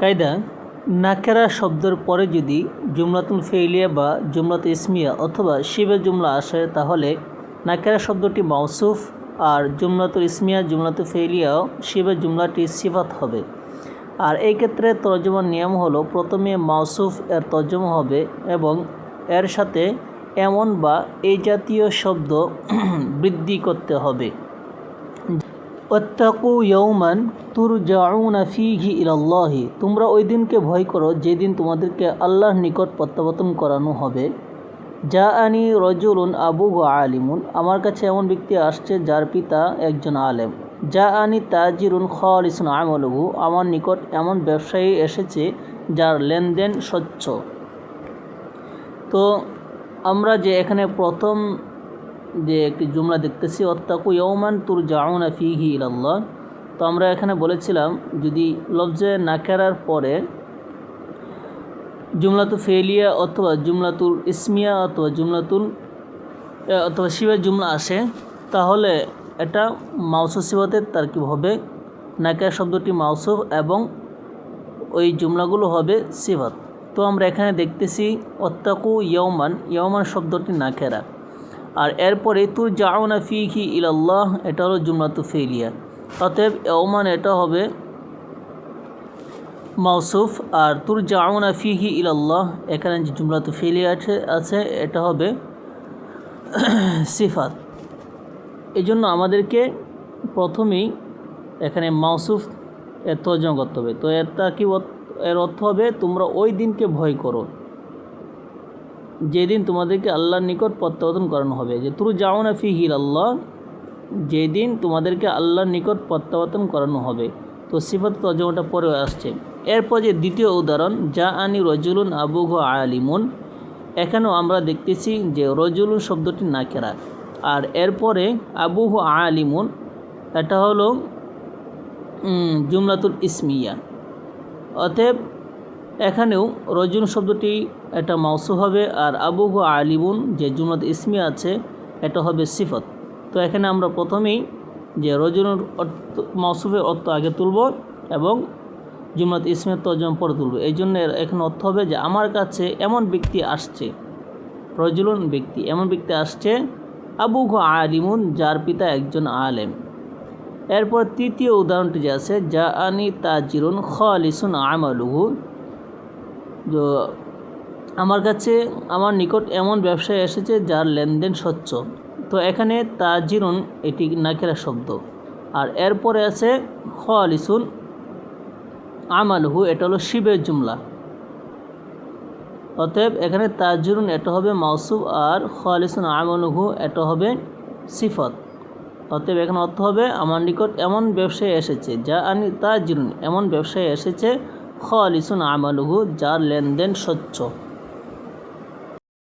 কায়দা, নাকেরা শব্দের পরে যদি জুমলাতুল ফেইলিয়া বা জুমলাত ইসমিয়া অথবা শিবের জুমলা আসে, তাহলে নাকেরা শব্দটি মাউসুফ আর জুমলাতুল ইসমিয়া, জুমলাতুল ফেইলিয়াও শিবের জুমলাটি সিফাত হবে। আর এই ক্ষেত্রে তর্জমার নিয়ম হলো, প্রথমে মাউসুফ এর তর্জমা হবে এবং এর সাথে এমন বা এই জাতীয় শব্দ বৃদ্ধি করতে হবে। ওত্তাকু ইয়ৌমান তুর জাউনা ফিহি ইলাল্লাহি। তোমরা ওই দিনকে ভয় করো যেদিন তোমাদেরকে আল্লাহর নিকট প্রত্যাবর্তন করানো হবে। যা আনি রজুলুন আবু আলিমুন। আমার কাছে এমন ব্যক্তি আসছে যার পিতা একজন আলেম। যা আনি তাজিরুন খালিসুন আমলহু। আমার নিকট এমন ব্যবসায়ী এসেছে যার লেনদেন স্বচ্ছ। তো আমরা যে এখানে প্রথম যে একটি জুমলা দেখতেছি, অত্তাকু ইয়ৌমান তুর জাউনা ফিহি ইলাল্লাহ। তো আমরা এখানে বলেছিলাম, যদি লফজে নাকেরার পরে জুমলাতুল ফেলিয়া অথবা জুমলাতুল ইসমিয়া অথবা জুমলাতুল অথবা শিবের জুমলা আসে, তাহলে এটা মাউসু মাউসুফ সিবাতের তারকিব হবে। নাকের শব্দটি মাউসুফ এবং ওই জুমলাগুলো হবে সিবাত তো আমরা এখানে দেখতেছি, অত্তাকু ইয়মান ইয়মান শব্দটি নাকেরা আর এরপরে তুর জাউনা ফিহি ইলাল্লাহ, এটা হলো জুমলাতু ফেলিয়া অতএব ইয়মান এটা হবে মাউসুফ, আর তুর জাউনা ফিহি ইলাল্লাহ, এখানে যে জুমলাতু ফেলিয়া আছে আছে, এটা হবে সিফাত। এই জন্য আমাদেরকে প্রথমেই এখানে মাউসুফ এর তর্জমা করতে হবে। তো এর তা কি এর অর্থ হবে তোমরা ওই দিনকে ভয় করো। যেদিন তোমাদেরকে আল্লাহর নিকট প্রত্যাবর্তন করানো হবে, যে তুরু যাও না ফি হির আল্লাহ যেদিন তোমাদেরকে আল্লাহর নিকট প্রত্যাবর্তন করানো হবে। তো সিফাত তর্জমাটা পরে আসছে। এরপর যে দ্বিতীয় উদাহরণ যা আনি রজুলুন আবুঘ আলিমুন। এখানেও আমরা দেখতেছি যে রজুলুন শব্দটি না নাকেরা। আর এরপরে আবু আবুহ আলিমুন, এটা হলো জুমলাতুল ইসমিয়া। অতএব এখানেও রজুন শব্দটি এটা মাউসু হবে আর আবুহ আলিবুন যে জুমলাত ইসমিয়া আছে, এটা হবে সিফত। তো এখানে আমরা প্রথমেই যে রজুনের অর্থ, মাউসুফের অর্থ আগে তুলব এবং জুমলাত ইসমের তর্জম পরে তুলব। এই জন্য এখানে অর্থ হবে যে আমার কাছে এমন ব্যক্তি আসছে, রজুলুন ব্যক্তি, এমন ব্যক্তি আসছে আবু ঘ আলিমুন, যার পিতা একজন আলেম। এরপর তৃতীয় উদাহরণটি যে আছে যা আনি তাজিরুন খালিসুন আমালুহু। তো আমার কাছে আমার নিকট এমন ব্যবসায় এসেছে যার লেনদেন স্বচ্ছ। তো এখানে তাজিরুন এটি নাকেরা শব্দ। আর এরপরে আছে খালিসুন আমালহু, এটা হলো শিবের জুমলা। অতএব এখানে তাজরুন এটা হবে মাউসুফ আর খালিসুন আমালহু এটা হবে সিফত। অতএব এখানে অর্থ হবে, আমার নিকট এমন ব্যবসায়ী এসেছে যা আনি তাজরুন, এমন ব্যবসায়ী এসেছে খালিসুন আমালুহু যার লেনদেন স্বচ্ছ।